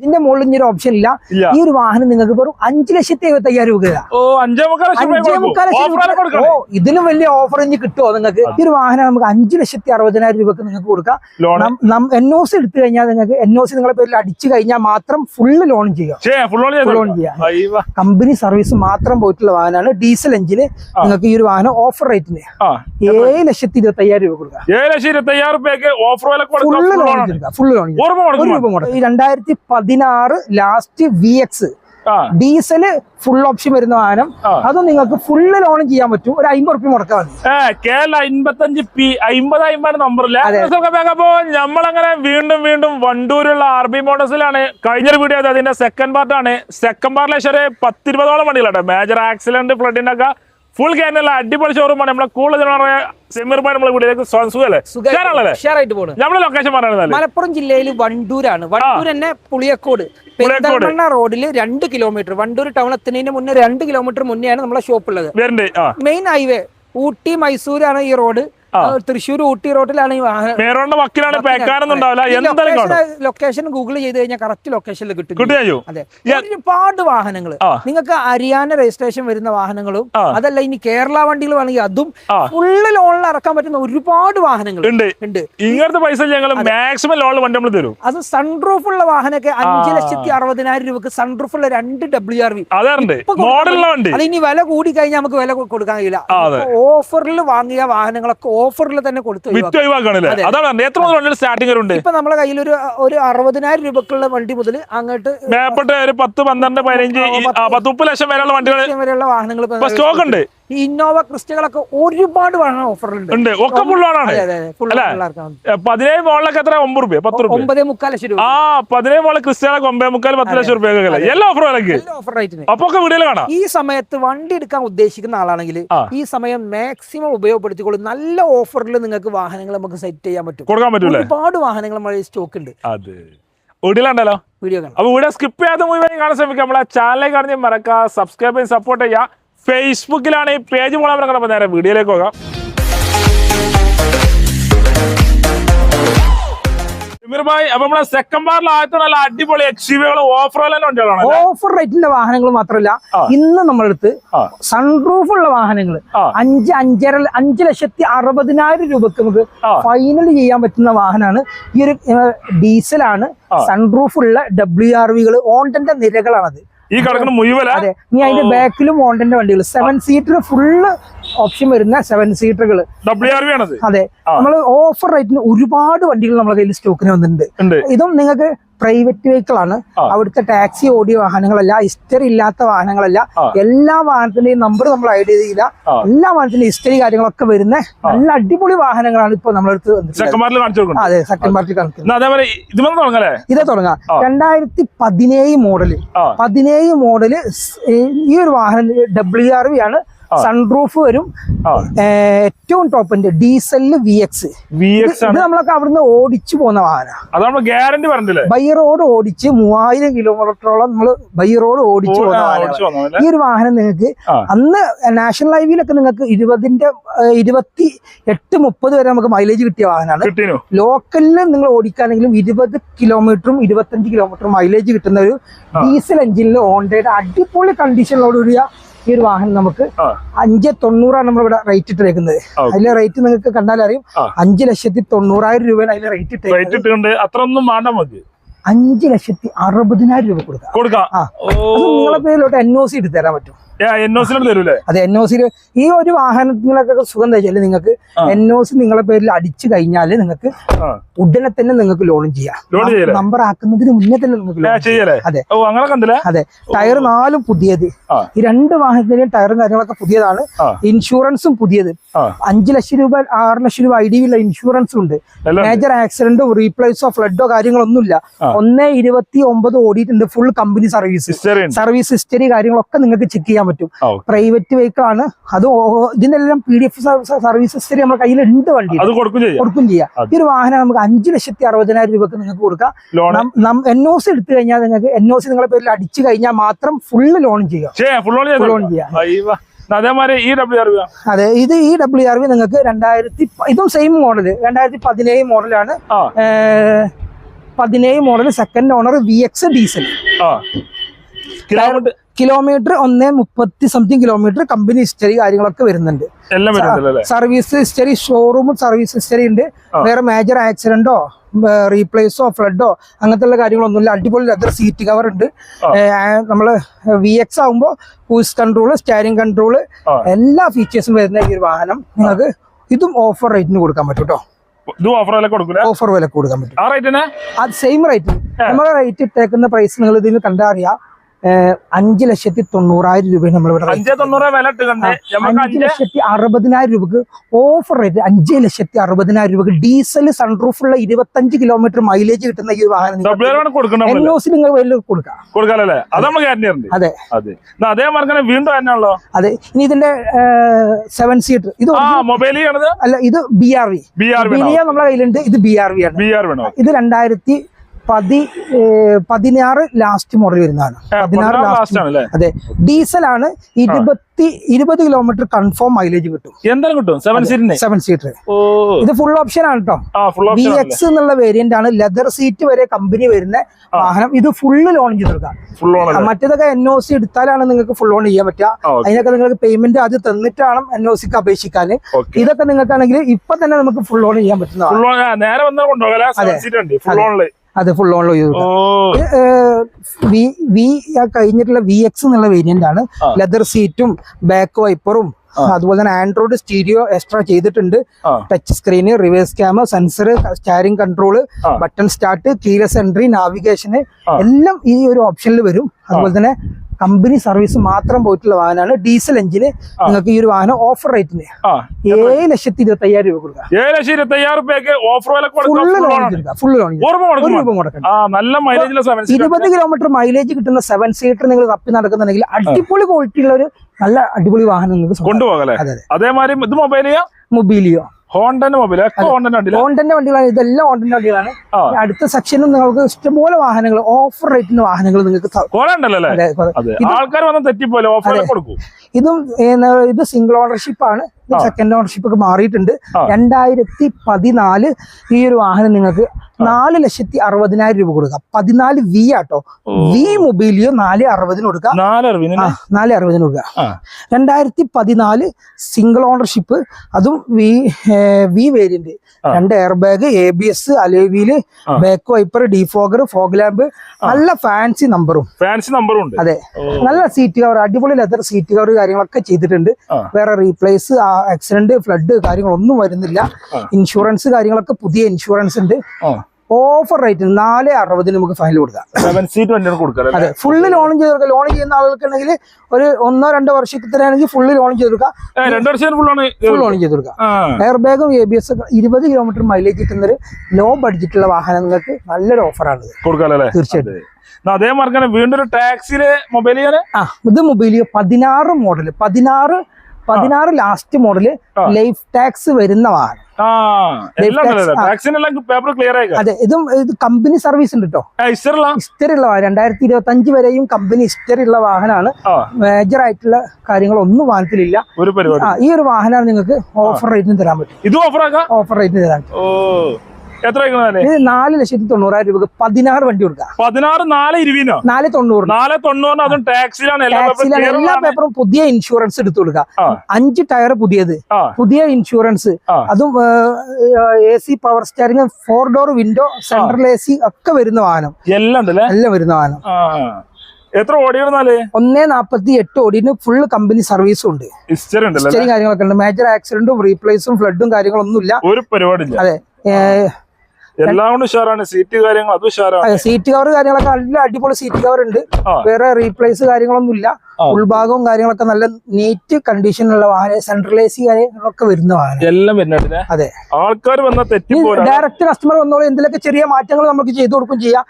ഇതിന്റെ മുകളിൽ ഇനി ഒരു ഓപ്ഷൻ ഇല്ല. ഈ ഒരു വാഹനം നിങ്ങൾക്ക് വെറും അഞ്ച് ലക്ഷത്തി എഴുപത്തി അയ്യായിരം രൂപ ഓ ഇതിലും വലിയ ഓഫർ ഇനി കിട്ടുമോ നിങ്ങൾക്ക്? ഈ ഒരു വാഹനം നമുക്ക് അഞ്ച് ലക്ഷത്തി അറുപതിനായിരം രൂപക്ക് നിങ്ങൾക്ക് കൊടുക്കാം. എൻ ഒ സി എടുത്തു കഴിഞ്ഞാൽ നിങ്ങൾക്ക് എൻ ഒ സി നിങ്ങളെ പേരിൽ അടിച്ചു കഴിഞ്ഞാൽ മാത്രം ഫുള്ള് ലോൺ ചെയ്യാം ലോൺ ചെയ്യാം. കമ്പനി സർവീസ് മാത്രം പോയിട്ടുള്ള വാഹനമാണ്. ഡീസൽ എഞ്ചിന് നിങ്ങൾക്ക് ഈ ഒരു വാഹനം ഓഫർ റേറ്റിന് ഏഴ് ലക്ഷത്തി ഇരുപത്തി അയ്യായിരം രൂപ കൊടുക്കാം ഏഴ് ലക്ഷം ഇരുപത്തി അയ്യായിരം ഓഫർ കൊടുക്കാം. Full loan. ഫുള്ള് ലോൺ കൊടുക്കും ഈ രണ്ടായിരത്തി പതിനാറ് last V X diesel full option വരുന്ന വാഹനം. അത് നിങ്ങൾക്ക് ഫുള്ള് ലോൺ ചെയ്യാൻ പറ്റും. ഒരു അമ്പത് റുപ്യ മുടക്കാൻ മതി. കേരള അമ്പത്തഞ്ച് പി അമ്പത് അമ്പത് നമ്പറില്ല. അപ്പോ നമ്മളങ്ങനെ വീണ്ടും വീണ്ടും വണ്ടൂരുള്ള ആർ ബി മോഡൽസിലാണ് കഴിഞ്ഞൊരു വീഡിയോ അത് അതിന്റെ സെക്കൻഡ് പാർട്ടാണ് സെക്കൻഡ് പാർട്ടിലെ പത്തിരുപതോളം വണ്ടികളാണ് മേജർ ആക്സിഡന്റ് ഫ്ലഡിന്റെ ഒക്കെ. ഫുൾ ക്യാനുള്ള അടിപൊളി ഷോറൂമാണ് നമ്മളെ കൂടുതൽ സെമീർ ഭായി നമ്മളെ വീട്ടിലേക്ക് നമ്മളെ ലൊക്കേഷൻ പറയുന്നത് മലപ്പുറം ജില്ലയിൽ വണ്ടൂരാണ്. വണ്ടൂർ തന്നെ പുളിയക്കോട്. പെരിന്തൽമണ്ണ റോഡിൽ രണ്ട് കിലോമീറ്റർ വണ്ടൂർ ടൗൺ എത്തുന്നതിന് മുന്നേ രണ്ട് കിലോമീറ്റർ മുന്നെയാണ് നമ്മളെ ഷോപ്പ് ഉള്ളത്. മെയിൻ ഹൈവേ ഊട്ടി മൈസൂരാണ് ഈ റോഡ് തൃശ്ശൂർ ഊട്ടി റോഡിലാണ് ഈ വാഹനം വക്കിലാണ് എന്തായാലും ലൊക്കേഷൻ ഗൂഗിൾ ചെയ്ത് കഴിഞ്ഞാൽ കറക്റ്റ് ലൊക്കേഷനിൽ കിട്ടും. അതെ. ഒരുപാട് വാഹനങ്ങൾ നിങ്ങൾക്ക് ഹരിയാന രജിസ്ട്രേഷൻ വരുന്ന വാഹനങ്ങളും അതല്ല ഇനി കേരള വണ്ടികൾ വേണമെങ്കിൽ അതും. ഫുള്ള് ലോണിൽ ഇറക്കാൻ പറ്റുന്ന ഒരുപാട് വാഹനങ്ങൾ ഉണ്ട്. ഇങ്ങനത്തെ പൈസ ഞങ്ങൾ മാക്സിമം ലോണിൽ വണ്ടി നമ്മൾ തരും. അത് സൺറൂഫ് ഉള്ള വാഹനമൊക്കെ അഞ്ച്. ലക്ഷത്തി അറുപതിനായിരം രൂപക്ക് സൺറൂഫ് ഉള്ള രണ്ട് ഡബ്ല്യു ആർ വി അത് ഇനി വില കൂടി കഴിഞ്ഞാൽ നമുക്ക് വില കൊടുക്കാൻ കഴിയില്ല. ഓഫറിൽ വാങ്ങിയ വാഹനങ്ങളൊക്കെ ഓഫറിൽ തന്നെ കൊടുത്തു വിറ്റ്. അതാണ് പറഞ്ഞത്. എത്ര മുതൽ വണ്ടിയുടെ സ്റ്റാർട്ടിംഗ് ഉണ്ട് ഇപ്പൊ നമ്മളെ കയ്യിൽ ഒരു ഒരു അറുപതിനായിരം രൂപക്കുള്ള വണ്ടി മുതൽ അങ്ങോട്ട് മേപ്പെട്ട് ഒരു പത്ത് പന്ത്രണ്ട് പതിനഞ്ച് ഈ- പത്ത് മുപ്പത് ലക്ഷം വരെയുള്ള വണ്ടികൾ വരെയുള്ള വാഹനങ്ങൾ സ്റ്റോക്ക് ഉണ്ട് ഈ ഇന്നോവ ക്രിസ്റ്റകളൊക്കെ ഒരുപാട് ഓഫറുണ്ട് ഉണ്ട്. ഒക്കെ അല്ലേ? പതിനേഴ് മോളിലൊക്കെ എത്ര? ഒമ്പത് രൂപ പത്ത് രൂപ ഒമ്പതേ മുക്കാൽ ലക്ഷം രൂപ ആ പതിനേഴ് മോളിൽ ക്രിസ്റ്റകളൊക്കെ ഒമ്പത് മുക്കാൽ പത്ത് ലക്ഷം റുപ്യ എല്ലാ ഓഫർ വിലക്ക് ഓഫർ റേറ്റിന് അപ്പൊ ഒക്കെ വീഡിയോയിൽ കാണാം. ഈ സമയത്ത് വണ്ടി എടുക്കാൻ ഉദ്ദേശിക്കുന്ന ആളാണെങ്കിൽ ഈ സമയം മാക്സിമം ഉപയോഗപ്പെടുത്തിക്കോളൂ. നല്ല ഓഫറിൽ നിങ്ങൾക്ക് വാഹനങ്ങൾ നമുക്ക് സെറ്റ് ചെയ്യാൻ പറ്റും. കൊടുക്കാൻ പറ്റും ഒരുപാട് വാഹനങ്ങൾ നമ്മുടെ സ്റ്റോക്ക് ഉണ്ട്. അതെ. വീഡിയോയിലുണ്ടല്ലോ വീഡിയോ അപ്പൊ വീഡിയോ സ്കിപ്പ് ചെയ്യാതെ മുഴുവൻ കാണാൻ ശ്രമിക്കാം നമ്മളെ ചാനലിലേക്ക് കാണി മറക്കുക സബ്സ്ക്രൈബ് ചെയ്ത് സപ്പോർട്ട് ചെയ്യുക. ഫേസ്ബുക്കിലാണ് ഈ പേജ് പോകാൻ മറക്കണം നേരെ വീഡിയോയിലേക്ക് പോകാം. സമീർ ഭായ് അപ്പൊ നമ്മളെ സെക്കൻഡ് ബാറിൽ ആദ്യത്തെ നല്ല അടിപൊളി ഓഫർ വണ്ടികളാണ് ഓഫർ റേറ്റിന്റെ വാഹനങ്ങൾ മാത്രമല്ല. ഇന്ന് നമ്മളടുത്ത്. സൺറൂഫ് ഉള്ള വാഹനങ്ങൾ അഞ്ച് അഞ്ചര അഞ്ച് ലക്ഷത്തി അറുപതിനായിരം രൂപക്ക് നമുക്ക് ഫൈനൽ ചെയ്യാൻ പറ്റുന്ന വാഹനമാണ്. ഈ ഒരു ഡീസലാണ് സൺറൂഫ് ഉള്ള ഡബ്ല്യു ആർ വികൾ ഓണ്ടന്റെ നിരകളാണത്. ഈ കിടക്കുന്ന മുഴുവല അതെ. നീ അതിന്റെ ബാക്കിലും ഓണ്ടന്റെ വണ്ടികൾ സെവൻ സീറ്റർ ഫുള്ള് ഓപ്ഷൻ വരുന്ന സെവൻ സീറ്ററുകൾ ഡബ്ല്യു ആർ വി ആണത്? അതെ. നമ്മൾ ഓഫർ റേറ്റിന് ഒരുപാട് വണ്ടികൾ നമ്മളെ കയ്യിൽ സ്റ്റോക്കിന് വന്നിട്ടുണ്ട്. ഇതും നിങ്ങൾക്ക് പ്രൈവറ്റ് വെഹിക്കിൾ ആണ്. അവിടുത്തെ ടാക്സി ഓടിയ വാഹനങ്ങളല്ല ഹിസ്റ്ററി ഇല്ലാത്ത വാഹനങ്ങളല്ല. എല്ലാ വാഹനത്തിന്റെയും നമ്പർ നമ്മൾ ഐഡ് ചെയ്തില്ല. എല്ലാ വാഹനത്തിന്റെ ഹിസ്റ്ററി കാര്യങ്ങളൊക്കെ വരുന്ന നല്ല അടിപൊളി വാഹനങ്ങളാണ് ഇപ്പൊ നമ്മളടുത്ത് അതെ സെക്കൻഡ് പാർട്ടി കാണിക്കുന്നത് ഇത് തുടങ്ങാം. രണ്ടായിരത്തി പതിനേഴ് മോഡൽ പതിനേഴ് മോഡൽ ഈ ഒരു വാഹനം ഡബ്ല്യു ആർ വി ആണ് സൺറൂഫ് വരും. ഏറ്റവും ടോപ്പിന്റെ ഡീസലിൽ വി എക്സ് വി എക്സ് ഇത് ആണ്. നമ്മളൊക്കെ അവിടുന്ന് ഓടിച്ചു പോകുന്ന വാഹനം. ഗ്യാരണ്ടി പറഞ്ഞില്ലേ? ബൈ റോഡ് ഓടിച്ച് മൂവായിരം കിലോമീറ്ററോളം നമ്മൾ ബൈ റോഡ് ഓടിച്ചു പോകുന്ന വാഹനം ഈ ഒരു വാഹനം നിങ്ങൾക്ക് അന്ന് നാഷണൽ ഹൈവേയിലൊക്കെ നിങ്ങൾക്ക് ഇരുപതിന്റെ ഇരുപത്തി എട്ട് മുപ്പത് വരെ നമുക്ക് മൈലേജ് കിട്ടിയ വാഹനമാണ്. ലോക്കലിൽ നിങ്ങൾ ഓടിക്കാണെങ്കിലും ഇരുപത് കിലോമീറ്ററും ഇരുപത്തഞ്ച് കിലോമീറ്ററും മൈലേജ് കിട്ടുന്ന ഒരു ഡീസൽ എഞ്ചിനിൽ ഓൺഡേഡ് അടിപൊളി കണ്ടീഷനിലോടുകൂടിയ ഈ ഒരു വാഹനം നമുക്ക് അഞ്ച് തൊണ്ണൂറാണ് നമ്മൾ ഇവിടെ റേറ്റ് ഇട്ടേക്കുന്നത്. അതിലെ റേറ്റ് നിങ്ങൾക്ക് കണ്ടാൽ അറിയും. അഞ്ച് ലക്ഷത്തി തൊണ്ണൂറായിരം രൂപയാണ് അതിലെ റേറ്റ് ഇട്ടേക്കുന്നത്. അത്ര ഒന്നും വേണ്ട നമുക്ക് അഞ്ച് ലക്ഷത്തി അറുപതിനായിരം രൂപ കൊടുക്കാം. കൊടുക്കാം. നിങ്ങളെ പേരിലോട്ട് എൻ ഒ സി എടുത്ത് തരാൻ പറ്റും. അതെ എൻ ഒ സിയിൽ ഈ ഒരു വാഹനത്തിനൊക്കെ സുഖം എന്താ വെച്ചാൽ നിങ്ങൾക്ക്. എൻ ഒ സി നിങ്ങളെ പേരിൽ അടിച്ചു കഴിഞ്ഞാൽ നിങ്ങൾക്ക് ഉടനെ തന്നെ നിങ്ങൾക്ക് ലോണും ചെയ്യാം. നമ്പർ ആക്കുന്നതിന് മുന്നേ തന്നെ നിങ്ങൾക്ക് അതെ. അതെ. ടയർ നാലും പുതിയത്. ഈ രണ്ട് വാഹനത്തിന്റെയും ടയറും കാര്യങ്ങളൊക്കെ പുതിയതാണ്. ഇൻഷുറൻസും പുതിയത്. അഞ്ചു ലക്ഷം രൂപ ആറ് ലക്ഷം രൂപ ഐ ഡി ഉള്ള ഇൻഷുറൻസും ഉണ്ട്. മേജർ ആക്സിഡന്റോ റീപ്ലേസോ ഫ്ലഡോ കാര്യങ്ങളൊന്നുമില്ല. ഇല്ല ഒന്നേ ഇരുപത്തി ഒമ്പത് ഓടിയിട്ടുണ്ട് full company service service history കാര്യങ്ങളൊക്കെ നിങ്ങൾക്ക് ചെക്ക് ചെയ്യാൻ പറ്റും. പ്രൈവറ്റ് വെഹിക്കിൾ ആണ്. അത് ഇതിനെല്ലാം ഇതിന്റെ എല്ലാം പി ഡി എഫ് സർവീസസ് നമ്മുടെ കയ്യിൽ ഉണ്ട് വണ്ടി. കൊടുക്കും ചെയ്യാം. ഈ ഒരു വാഹനം നമുക്ക് അഞ്ച് ലക്ഷത്തി അറുപതിനായിരം രൂപക്ക് നിങ്ങൾക്ക് കൊടുക്കാം. എൻ ഒ സി എടുത്തു കഴിഞ്ഞാൽ നിങ്ങൾക്ക് എൻ ഒ സി നിങ്ങളെ പേരിൽ അടിച്ചു കഴിഞ്ഞാൽ മാത്രം ഫുള്ള് ലോൺ ചെയ്യാം. ലോൺ ചെയ്യാം. ചെയ്യാം. അതേമാതിരി ഈ ഡബ്ല്യു ആർ അതെ ഇത് ഈ ഡബ്ല്യു ആർ വി നിങ്ങൾക്ക് രണ്ടായിരത്തി ഇതും സെയിം മോഡൽ രണ്ടായിരത്തി പതിനേഴ് മോഡലാണ് പതിനേഴ് model second owner V X diesel kilometre ഒന്ന് മുപ്പത്തി സംതിങ് കിലോമീറ്റർ കമ്പനി ഹിസ്റ്ററി കാര്യങ്ങളൊക്കെ വരുന്നുണ്ട്. Service history showroom service history ഉണ്ട്. വേറെ മേജർ ആക്സിഡന്റോ റീപ്ലേസോ ഫ്ലഡോ അങ്ങനത്തെ ഉള്ള കാര്യങ്ങളൊന്നുമില്ല. അടിപൊളി ലെതർ സീറ്റ് കവർ ഉണ്ട്. നമ്മൾ നമ്മൾ വി എക്സ് ആകുമ്പോൾ ക്രൂസ് കൺട്രോൾ സ്റ്റാരിങ് കൺട്രോൾ എല്ലാ ഫീച്ചേഴ്സും വരുന്ന ഈ ഒരു വാഹനം നിങ്ങൾക്ക് ഇതും ഓഫർ റേറ്റിന് കൊടുക്കാൻ പറ്റും കേട്ടോ ഓഫർ വില ഓഫർ വില കൊടുക്കാൻ പറ്റും. അത് സെയിം റേറ്റ് നമ്മുടെ റേറ്റ് ഇട്ടേക്കുന്ന പ്രൈസ് നിങ്ങൾ ഇതിന് കണ്ടറിയാം. അഞ്ച് ലക്ഷത്തി തൊണ്ണൂറായിരം രൂപ നമ്മൾ ഇവിടെ അഞ്ചേ ലക്ഷത്തി അറുപതിനായിരം രൂപക്ക് ഓഫർ റേറ്റ് അഞ്ച് ലക്ഷത്തി അറുപതിനായിരം രൂപക്ക് ഡീസൽ സൺറൂഫുള്ള ഇരുപത്തഞ്ച് കിലോമീറ്റർ മൈലേജ് കിട്ടുന്ന ഈ വാഹനം ഡബ്ല്യൂആറാണ് എൻ ഒ സി നിങ്ങൾ വലിയ കൊടുക്കാം. അത് അതെ. ഇനി ഇതിന്റെ സെവൻ സീറ്റർ ഇത് മൊബൈൽ അല്ല ഇത് B R V B R V നമ്മളെ കയ്യിലുണ്ട്. ഇത് ബി ആർ വി ആണ്. ഇത് രണ്ടായിരത്തി പതി പതിനാറ് ലാസ്റ്റ് മോഡൽ വരുന്നതാണ്. പതിനാറ് ലാസ്റ്റ് അതെ. ഡീസൽ ആണ് അതെ ഇരുപത്തി ഇരുപത് കിലോമീറ്റർ കൺഫേം മൈലേജ് കിട്ടും. എന്തായാലും കിട്ടും? സെവൻ സീറ്റർ സെവൻ സീറ്റർ ഇത് ഫുൾ ഓപ്ഷൻ ആണ് കേട്ടോ വി ഓപ്ഷൻ എക്സ് എന്നുള്ള വേരിയന്റ് ആണ് ലെതർ സീറ്റ് വരെ കമ്പനി വരുന്ന വാഹനം. ഇത് ഫുള്ള് ലോൺ ചെയ്തെടുക്കാം മറ്റേതൊക്കെ എൻ ഒ സി എടുത്താലാണ് നിങ്ങൾക്ക് ഫുൾ ഓൺ ചെയ്യാൻ പറ്റുക. അതിനൊക്കെ നിങ്ങൾക്ക് പേയ്മെന്റ് ആദ്യം തന്നിട്ടാണ് എൻ ഒ സിക്ക് അപേക്ഷിക്കാൻ ഇതൊക്കെ നിങ്ങൾക്കാണെങ്കിൽ ഇപ്പൊ തന്നെ നമുക്ക് ഫുൾ ഓൺ ചെയ്യാൻ പറ്റുന്നതാണ്. അത് ഫുൾ ഓൺ ചെയ്തു ഓ. വി വി ആ കഴിഞ്ഞിട്ടുള്ള വി എക്സ് എന്നുള്ള വേരിയന്റ് ആണ്. ലെതർ സീറ്റും ബാക്ക് വൈപ്പറും അതുപോലെ തന്നെ ആൻഡ്രോയിഡ് സ്റ്റീരിയോ എക്സ്ട്രാ ചെയ്തിട്ടുണ്ട്. Touch screen reverse camera sensor steering control button start keyless entry navigation എല്ലാം ഈ ഒരു ഓപ്ഷനിൽ വരും. അതുപോലെ തന്നെ കമ്പനി സർവീസ് മാത്രം പോയിട്ടുള്ള വാഹനമാണ്. ഡീസൽ എഞ്ചിന് നിങ്ങൾക്ക് ഈ ഒരു വാഹനം ഓഫർ റേറ്റിന് ഏഴ് ലക്ഷത്തി ഇരുപത്തി അയ്യായിരം രൂപ കൊടുക്കാം. ഏഴ് ലക്ഷം ഇരുപത്തി അയ്യായിരം രൂപയ്ക്ക് ഓഫർ ഫുള്ള് ലോൺ. ഫുള്ള് ഒരു രൂപ കൊടുക്കണം ഇരുപത് കിലോമീറ്റർ മൈലേജ് കിട്ടുന്ന സെവൻ സീറ്റർ നിങ്ങൾ തപ്പി നടക്കുന്നുണ്ടെങ്കിൽ അടിപൊളി ക്വാളിറ്റി ഉള്ള ഒരു നല്ല അടിപൊളി വാഹനം നിങ്ങൾക്ക് കൊണ്ടുപോകാം അതേമാതിരി ഇത് മൊബൈലിയോ മൊബീലിയോ ഹോണ്ടന്റെ മൊബൈൽ ഹോണ്ടന്റെ ഉണ്ടല്ലേ ഹോണ്ടന്റെ വണ്ടികളാണ് ഇതെല്ലാം ഹോണ്ടന്റെ വണ്ടികളാണ്. അടുത്ത സെക്ഷനിൽ നിങ്ങൾക്ക് ഇഷ്ടംപോലെ വാഹനങ്ങൾ ഓഫർ റേറ്റിന് വാഹനങ്ങൾ നിങ്ങൾക്ക് ആൾക്കാർ വന്ന് തെറ്റിപ്പോലെ ഓഫർ കൊടുക്കും. ഇതും ഇത് സിംഗിൾ ഓണർഷിപ്പ് ആണ്. സെക്കൻഡ് ഓണർഷിപ്പ് ഒക്കെ മാറിയിട്ടുണ്ട്. രണ്ടായിരത്തി പതിനാല് ഈ ഒരു വാഹനം നിങ്ങൾക്ക് നാല് ലക്ഷത്തി അറുപതിനായിരം രൂപ കൊടുക്കാം. പതിനാല് വി ആട്ടോ. വി മൊബൈലിയോ നാല് അറുപതിന് കൊടുക്കാം. നാല് അറുപതിന് കൊടുക്കാം. ആ. രണ്ടായിരത്തി പതിനാല് സിംഗിൾ ഓണർഷിപ്പ് അതും വി വി വേരിയന്റ് രണ്ട് air bag A B S അലേവിയിൽ back wiper defogger fog lamp നല്ല ഫാൻസി നമ്പറും ഫാൻസി നമ്പറും ഉണ്ട്. അതെ. നല്ല സീറ്റ് കവർ അടിപൊളി ലെതർ സീറ്റ് കവർ കാര്യങ്ങളൊക്കെ ചെയ്തിട്ടുണ്ട്. വേറെ റീപ്ലേസ് ആക്സിഡന്റ് ഫ്ലഡ് കാര്യങ്ങളൊന്നും വരുന്നില്ല. ഇൻഷുറൻസ് കാര്യങ്ങളൊക്കെ പുതിയ ഇൻഷുറൻസ് ഉണ്ട്. ഓഫർ റേറ്റ് നാല് അറുപതിന് നമുക്ക് ഫൈനൽ കൊടുക്കാം. സെവൻ സീറ്റ് വണ്ടിയാണ് കൊടുക്കാം അതെ ഫുള്ള് ലോൺ ചെയ്ത് ലോൺ ചെയ്യുന്ന ആളുകൾക്കാണെങ്കിൽ ഒരു ഒന്നോ രണ്ടോ വർഷത്തിനാണെങ്കിൽ ഫുള്ള് ലോൺ ചെയ്ത് ഫുൾ ലോൺ ചെയ്ത് കൊടുക്കാം. എയർ ബാഗും എ ബി എസ് ഇരുപത് കിലോമീറ്റർ മൈലേജ് കിട്ടുന്ന ഒരു ലോ ബഡ്ജറ്റുള്ള വാഹനം നിങ്ങൾക്ക് നല്ലൊരു ഓഫറാണ് ഇത്. കൊടുക്കാല്ലേ തീർച്ചയായിട്ടും. അതേമാർക്കാണ് അതേ മാർക്കാണ് വീണ്ടും ഒരു ടാക്സിയിൽ മൊബൈൽ ആ ഇത് മൊബൈലിയോ പതിനാറ് മോഡൽ പതിനാറ് പതിനാറ് ലാസ്റ്റ് മോഡൽ ലൈഫ് ടാക്സ് വരുന്ന വാഹനം അതെ ഇതും ഇത് കമ്പനി സർവീസ് ഉണ്ട് കേട്ടോ ഇസ്റ്ററല്ല ഹിസ്റ്ററി ഉള്ള വാഹനം രണ്ടായിരത്തി ഇരുപത്തി അഞ്ച് വരെയും കമ്പനി ഹിസ്റ്ററി ഉള്ള വാഹനമാണ്. മേജർ ആയിട്ടുള്ള കാര്യങ്ങൾ ഒന്നും വാഹനത്തിലില്ല ഈ ഒരു വാഹനമാണ് നിങ്ങൾക്ക് ഓഫർ റേറ്റിന് തരാൻ പറ്റും. ഇത് ഓഫർ റേറ്റിന് തരാൻ പറ്റും. എത്ര ഇത് നാല് ലക്ഷത്തി തൊണ്ണൂറായിരം രൂപ പതിനാറ് വണ്ടി കൊടുക്കാം. പതിനാറ് നാല് ഇരുപതിനോ? നാല് തൊണ്ണൂറ് നാല് തൊണ്ണൂറിന് അതും ടാക്സിലാണ് എല്ലാ പേപ്പറും പുതിയ ഇൻഷുറൻസ് എടുത്തു കൊടുക്കുക അഞ്ച് ടയർ പുതിയത്. പുതിയ ഇൻഷുറൻസ്. അതും A C power steering four door window central A C ഒക്കെ വരുന്ന വാഹനം. എല്ലാം എല്ലാം വരുന്ന വാഹനം. എത്ര ഓടിയിരുന്നാൽ? ഒന്നേ നാപ്പത്തി എട്ട് ഓടിന് ഫുൾ കമ്പനി സർവീസും ഉണ്ട് ഹിസ്റ്ററി കാര്യങ്ങളൊക്കെ ഉണ്ട്. മേജർ ആക്സിഡന്റും റീപ്ലേസും ഫ്ലഡും കാര്യങ്ങളൊന്നുമില്ല. ഒരു പരിപാടി അതെ. എല്ലാം കൊണ്ട് ഉഷാറാണ്. സീറ്റ് കാര്യങ്ങൾ അത് ഉഷാറാണ്. സീറ്റ് കവർ കാര്യങ്ങളൊക്കെ നല്ല അടിപൊളി സീറ്റ് കവർ ഉണ്ട്. വേറെ റീപ്ലേസ് കാര്യങ്ങളൊന്നും ഇല്ല. ഉൾഭാഗവും കാര്യങ്ങളൊക്കെ നല്ല നീറ്റ് കണ്ടീഷനുള്ള വാഹനം സെൻട്രൽ എ സി കാര്യങ്ങളൊക്കെ വരുന്ന വാഹനം. എല്ലാം അതെ. ആൾക്കാർ വന്ന തെറ്റിപ്പോരാ. ഡയറക്റ്റ് കസ്റ്റമർ വന്നോളൂ എന്തെങ്കിലുമൊക്കെ ചെറിയ മാറ്റങ്ങൾ നമുക്ക് ചെയ്തു കൊടുക്കും ചെയ്യാം.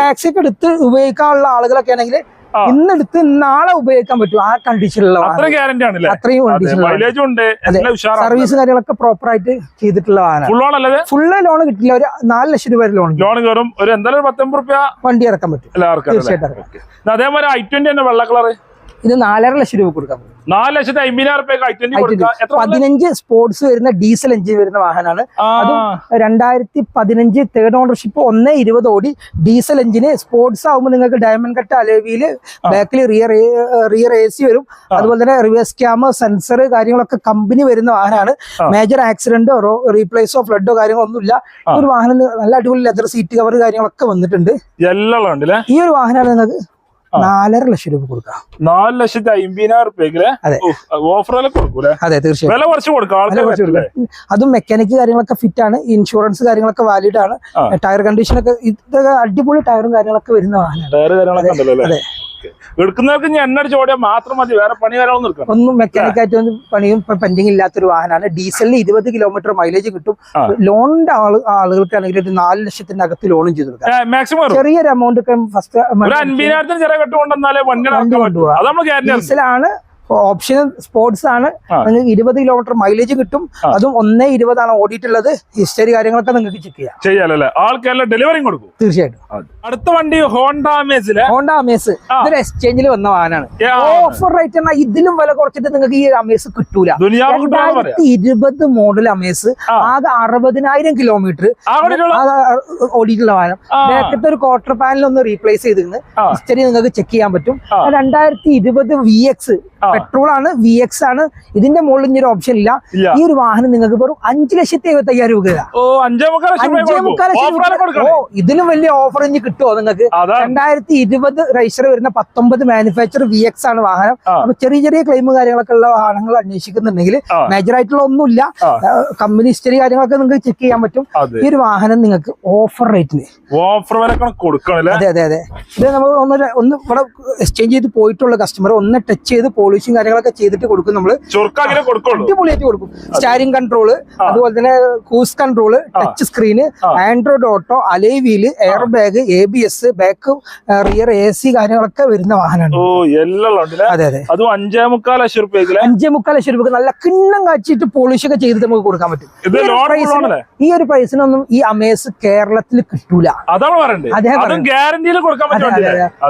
ടാക്സി ഒക്കെ എടുത്ത് ഉപയോഗിക്കാനുള്ള ആളുകളൊക്കെ ആണെങ്കിൽ. ഇന്നെടുത്ത് നാളെ ഉപയോഗിക്കാൻ പറ്റും ആ കണ്ടീഷനിലുള്ള അത്ര വാഹനം. ഗ്യാരണ്ടി ആണല്ലേ? അത്രയും ഉഷാറാണ്. സർവീസ് കാര്യങ്ങളൊക്കെ പ്രോപ്പർ ആയിട്ട് ചെയ്തിട്ടുള്ള വാഹനം. ഫുൾ ഫുള്ള് ലോൺ കിട്ടില്ല ഒരു നാല് ലക്ഷം രൂപ ലോൺ ലോൺ കയറും ഒരു എന്തായാലും പത്തൊമ്പത് റുപ്യ വണ്ടി ഇറക്കാൻ പറ്റും. തീർച്ചയായിട്ടും അതേപോലെ ഐ ട്വന്റി വെള്ള കളർ ഇത് നാലര ലക്ഷം രൂപ കൊടുക്കാൻ പറ്റും. നാല് ലക്ഷത്തി അമ്പതിനായിരം പതിനഞ്ച് സ്പോർട്സ് വരുന്ന ഡീസൽ എഞ്ചിൻ വരുന്ന വാഹനമാണ് അത് രണ്ടായിരത്തി പതിനഞ്ച് തേർഡ് ഓണർഷിപ്പ് ഒന്ന് ഇരുപത് ഓടി ഡീസൽ എഞ്ചിന് സ്പോർട്സ് ആകുമ്പോൾ നിങ്ങൾക്ക് ഡയമണ്ട് കട്ട് അലവിയിൽ ബാക്കിൽ റിയർ റിയർ എ സി വരും. അതുപോലെ തന്നെ റിവേഴ്സ് ക്യാമ സെൻസർ കാര്യങ്ങളൊക്കെ കമ്പനി വരുന്ന വാഹനമാണ്. മേജർ ആക്സിഡന്റോ റീപ്ലേസോ ഫ്ലഡോ കാര്യങ്ങളോ ഒന്നുമില്ല ഈ ഒരു വാഹനം നല്ല അടിപൊളി ലെതർ സീറ്റ് കവർ കാര്യങ്ങളൊക്കെ വന്നിട്ടുണ്ട്. എല്ലാം ഈ ഒരു വാഹനമാണ് നിങ്ങൾക്ക്. നാലര ലക്ഷം രൂപ കൊടുക്കാം. നാല് ലക്ഷത്തി അമ്പതിനായിരം റുപ്യക്കിൽ അതെ. ഓഫറിൽ കൊടുക്കൂലേ? അതെ തീർച്ചയായും. കുറച്ച് കൊടുക്കാം അതും മെക്കാനിക് കാര്യങ്ങളൊക്കെ ഫിറ്റ് ആണ് ഇൻഷുറൻസ് കാര്യങ്ങളൊക്കെ വാലിഡ് ആണ്. ടയർ കണ്ടീഷൻ ഒക്കെ ഇതൊക്കെ അടിപൊളി ടയറും കാര്യങ്ങളൊക്കെ വരുന്ന വാഹനമാണ്. വേറെ കാര്യങ്ങളൊക്കെ ഞാൻ എന്നോട് അതെ. എടുക്കുന്നവർക്ക് ഇനി എണ്ണ ഓടിയാൽ മാത്രം മതി വേറെ പണി വരാമെന്ന് നിൽക്കണം ഒന്നും മെക്കാനിക്കായിട്ട് ഒന്നും പണിയും പെൻഡിങ് ഇല്ലാത്തൊരു വാഹനമാണ്. ഡീസലിന് ഇരുപത് കിലോമീറ്റർ മൈലേജ് കിട്ടും. ലോണിന്റെ ആൾ ആളുകൾക്കാണെങ്കിൽ ഒരു നാല് ലക്ഷത്തിന്റെ അകത്ത് ലോണും ചെയ്തു കൊടുക്കാം. മാക്സിമം ചെറിയൊരു എമൗണ്ട് ഒക്കെ ഫസ്റ്റ് അൻപതിനായിരത്തിന് ചെറിയ വണ്ടി ഡീസലാണ് ഓപ്ഷൻ സ്പോർട്സ് ആണ്. നിങ്ങൾക്ക് ഇരുപത് കിലോമീറ്റർ മൈലേജ് കിട്ടും. അതും ഒന്നേ ഇരുപതാണ് ഓടിയിട്ടുള്ളത്. ഹിസ്റ്ററി കാര്യങ്ങളൊക്കെ നിങ്ങൾക്ക് ചെക്ക് ചെയ്യാം. ചെയ്യാലല്ലേ? ആൾക്കെല്ലാം ഡെലിവറി കൊടുക്കും. തീർച്ചയായിട്ടും. അടുത്ത വണ്ടി ഹോണ്ട ഹോണ്ടാമേസ് ഹോണ്ട അമേസ്. ഇതൊരു എക്സ്ചേഞ്ചിൽ വന്ന വാഹനമാണ് ഓഫർ റേറ്റ് എന്നാൽ ഇതിലും വില കുറച്ചിട്ട് നിങ്ങൾക്ക് ഈ അമേസ് കിട്ടൂല. രണ്ടായിരത്തി ഇരുപത് മോഡൽ അമേസ് ആകെ അറുപതിനായിരം കിലോമീറ്റർ ഓടിയിട്ടുള്ള. വാഹനം. നേരത്തെ ബാക്കത്തെ ഒരു ക്വാർട്ടർ പാനൽ ഒന്ന് റീപ്ലേസ് ചെയ്തിരുന്നു ഹിസ്റ്ററി നിങ്ങൾക്ക് ചെക്ക് ചെയ്യാൻ പറ്റും. രണ്ടായിരത്തി ഇരുപത് വി എക്സ്. പെട്രോൾ ആണ് വി എക്സ് ആണ്. ഇതിന്റെ മുകളിൽ ഇനി ഒരു ഓപ്ഷൻ ഇല്ല. ഈ ഒരു വാഹനം നിങ്ങൾക്ക് വെറും അഞ്ചു ലക്ഷത്തി എഴുപത്തി അയ്യായിരം രൂപ. ഓ കൊടുക്കണം ഇതിലും വലിയ ഓഫർ ഇനി കിട്ടുമോ നിങ്ങൾക്ക്? രണ്ടായിരത്തി ഇരുപത് രജിസ്റ്റർ വരുന്ന പത്തൊമ്പത് മാനുഫാക്ചർ വി എക്സ് ആണ് വാഹനം. അപ്പൊ ചെറിയ ചെറിയ ക്ലെയിം കാര്യങ്ങളൊക്കെ ഉള്ള വാഹനങ്ങൾ അന്വേഷിക്കുന്നുണ്ടെങ്കിൽ. മേജർ ആയിട്ടുള്ള ഒന്നുമില്ല. ഇല്ല കമ്പനി ഹിസ്റ്ററി കാര്യങ്ങളൊക്കെ നിങ്ങൾക്ക് ചെക്ക് ചെയ്യാൻ പറ്റും. ഈ ഒരു വാഹനം നിങ്ങൾക്ക് ഓഫർ റേറ്റിന് ഓഫർ വില കൊടുക്കണല്ലേ അതെ അതെ അതെ. ഇത് നമ്മൾ ഒന്ന് ഒന്ന് ഇവിടെ എക്സ്ചേഞ്ച് ചെയ്ത് പോയിട്ടുള്ള കസ്റ്റമർ ഒന്ന് ടച്ച് ചെയ്ത് പോളിഷും കാര്യങ്ങളൊക്കെ ചെയ്തിട്ട് കൊടുക്കും നമ്മൾ അടിപൊളിയായിട്ട് കൊടുക്കും. സ്റ്റാരിംഗ് കൺട്രോൾ അതുപോലെ തന്നെ cruise control touch screen android auto alloy wheel air bag A B S back rear A C കാര്യങ്ങളൊക്കെ വരുന്ന വാഹനമാണ്. അതെ അതെ. അഞ്ചേ മുക്കാൽ ലക്ഷം രൂപ അഞ്ചേ മുക്കാൽ ലക്ഷം രൂപക്ക് നല്ല കിണ്ണം കാച്ചിട്ട് പോളിഷ് ഒക്കെ ചെയ്തിട്ട് നമുക്ക് കൊടുക്കാൻ പറ്റും. ഈ ഒരു പ്രൈസിനൊന്നും ഈ അമേസ് കേരളത്തിൽ കിട്ടൂല.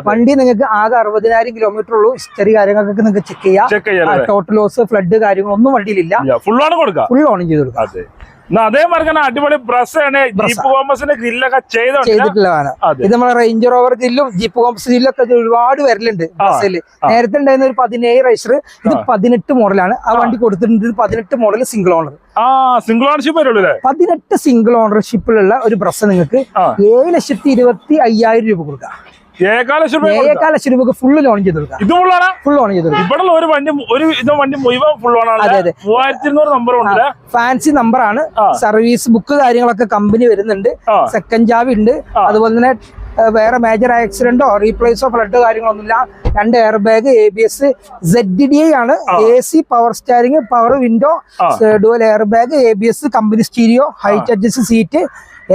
വണ്ടി നിങ്ങൾക്ക് ആകെ അറുപതിനായിരം കിലോമീറ്റർ ഉള്ളൂ. ഹിസ്റ്ററി കാര്യങ്ങളൊക്കെ നിങ്ങൾക്ക് check check total loss flood കാര്യങ്ങളൊന്നും വണ്ടിയിലില്ല. ഫുൾ ആണ് കൊടുക്കുക? ഫുൾ ഓൺ ചെയ്ത് കൊടുക്കാം അതെ. എന്നാ അതേമാതിരി തന്നെ അടിപൊളി ബ്രസ്സാണ് ജീപ്പ് ഗ്രില്ലൊക്കെ അതെ. ഇത് നമ്മളെ റേഞ്ച് റോവർ ജില്ലും ജീപ്പ് ഒക്കെ ഇത് ഒരുപാട് വരലുണ്ട് ബസ്സിൽ നേരത്തെ ഉണ്ടായിരുന്ന ഒരു പതിനേഴ് റൈസർ ഇത്. പതിനെട്ട് മോഡലാണ് ആ വണ്ടി കൊടുത്തിട്ടുണ്ട്. പതിനെട്ട് model single owner single ownership വരുള്ളൂ പതിനെട്ട് സിംഗിൾ ഓണർഷിപ്പിലുള്ള ഒരു ബ്രസ് നിങ്ങൾക്ക് ഏഴ് ലക്ഷത്തി ഇരുപത്തി അയ്യായിരം രൂപ കൊടുക്കാം. ഏകാല ലക്ഷം രൂപക്ക് ലോൺ ചെയ്ത് കൊടുക്കാം. ഇത് ഫുള്ളാണ് ഫുൾ ലോൺ ചെയ്ത് കൊടുക്കാം. ഇവിടെ ഒരു വണ്ടി ഒരു ഇത് വണ്ടി മുഴുവൻ ഫുൾ ആണ്. അതെ. മൂവായിരത്തി നമ്പർ ഫാൻസി നമ്പർ ആണ്. സർവീസ് ബുക്ക് കാര്യങ്ങളൊക്കെ കമ്പനി വരുന്നുണ്ട്. സെക്കൻഡ് ജാബ് ഉണ്ട്. അതുപോലെ തന്നെ വേറെ മേജർ ആക്സിഡന്റോ റീപ്ലേസോ ഫ്ലഡോ കാര്യങ്ങളൊന്നുമില്ല. രണ്ട് air bag A B S Z D I ആണ്. A C power steering power window. Dual air bag A B S company stereo height adjust seat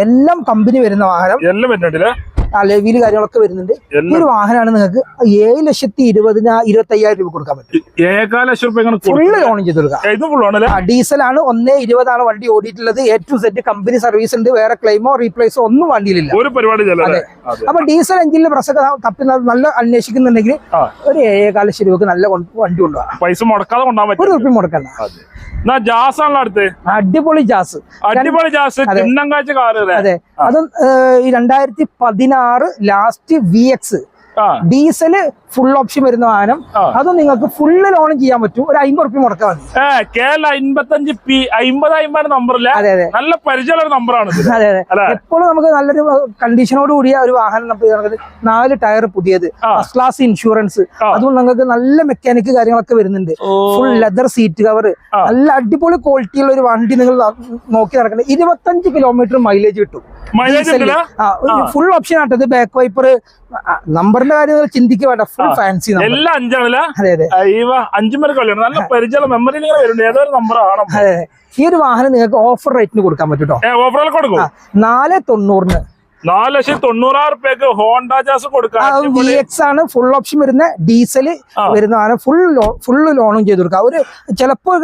എല്ലാം കമ്പനി വരുന്ന വാഹനം. എല്ലാം വരുന്നുണ്ടല്ലേ ലെവിയിൽ കാര്യങ്ങളൊക്കെ വരുന്നുണ്ട്. ഈ ഒരു വാഹനമാണ് നിങ്ങൾക്ക് ഏഴ് ലക്ഷത്തി ഇരുപതിനാ ഇരുപത്തി അയ്യായിരം രൂപ കൊടുക്കാൻ പറ്റും. ഫുള്ള് ലോൺ ചെയ്ത് കൊടുക്കാം. ഡീസലാണ് ഒന്നേ ഇരുപതാണ് വണ്ടി ഓടിയിട്ടുള്ളത്. A to Z company service ഉണ്ട്. വേറെ ക്ലെയിമോ റീപ്ലേസോ ഒന്നും വണ്ടിയിലില്ല. ഒരു പരിപാടി അതെ. അപ്പൊ ഡീസൽ എഞ്ചിനിലെ പ്രസക്ത തപ്പി നല്ല അന്വേഷിക്കുന്നുണ്ടെങ്കിൽ ഒരു ഏഴേകാല ലക്ഷം രൂപക്ക് നല്ല വണ്ടി കൊണ്ടുപോകാം. പൈസ മുടക്കാതെ കൊണ്ടാൻ ഒരു റുപ്പി റുപ്യ മുടക്കണ്ട. അടിപൊളി ജാസ്. അടിപൊളി ജാസ്. അതെ. അതും. ഈ രണ്ടായിരത്തി പതിനാറ് last V X diesel full option വരുന്ന വാഹനം. അത് നിങ്ങൾക്ക് ഫുള്ള് ലോൺ ചെയ്യാൻ പറ്റും. ഒരു അമ്പത് റുപ്യ മുടക്കാൻ മതി. ഏ അമ്പത്തഞ്ച് പി അമ്പത് അമ്പത് നമ്പറില്ല അതെ അതെ. നല്ല പരിചയമുള്ള നമ്പറാണ് അതെ അതെ. എപ്പോഴും നമുക്ക് നല്ലൊരു കണ്ടീഷനോട് കൂടിയ ഒരു വാഹനം നമുക്ക് നാല് ടയർ പുതിയത്. First class insurance. അതുകൊണ്ട് നിങ്ങൾക്ക് നല്ല മെക്കാനിക് കാര്യങ്ങളൊക്കെ വരുന്നുണ്ട്. ഫുൾ ലെതർ സീറ്റ് കവർ നല്ല അടിപൊളി ക്വാളിറ്റിയുള്ള ഒരു വണ്ടി നിങ്ങൾ നോക്കി നടക്കുന്നത് ഇരുപത്തഞ്ച് കിലോമീറ്റർ മൈലേജ് കിട്ടും. ഫുൾ ഓപ്ഷൻ ആട്ടത് ബാക്ക് വൈപ്പർ നമ്പറിന്റെ കാര്യങ്ങൾ ചിന്തിക്കുക വേണ്ട. ഫുൾ ഫാൻസി എല്ലാം അഞ്ചാണല്ലേ? അതെ അതെ. അഞ്ചു നല്ല മെമ്മറിയിൽ വരുന്നുണ്ട്. ഏതൊരു അതെ. ഈ ഒരു വാഹനം നിങ്ങൾക്ക് ഓഫർ റേറ്റിന് കൊടുക്കാൻ പറ്റും കേട്ടോ നാല് തൊണ്ണൂറിന്. നാല് ലക്ഷം തൊണ്ണൂറായിരം റുപ്യക്ക് ഹോണ്ട ജാസ് കൊടുക്കാം വി. എക്സ് ആണ് ഫുൾ ഓപ്ഷൻ വരുന്ന ഡീസൽ ആ. വരുന്നതാണ് ഫുൾ ഫുള്ള് ലോണും ചെയ്ത് കൊടുക്കുക ഒരു ചിലപ്പോൾ